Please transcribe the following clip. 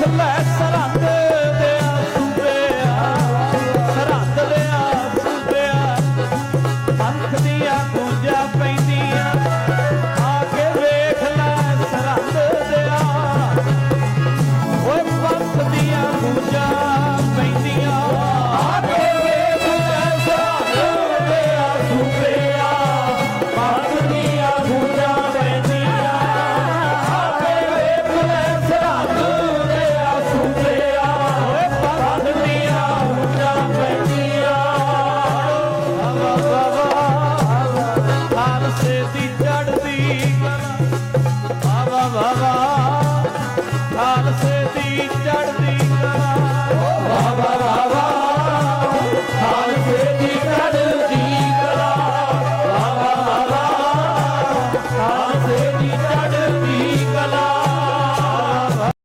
akıllar sarandı ਪਾਸੇ ਦੀ ਚੜਦੀ ਕਲਾ। ਵਾ ਵਾ ਵਾ ਖਾਲਸੇ ਦੀ ਚੜ੍ਹਦੀ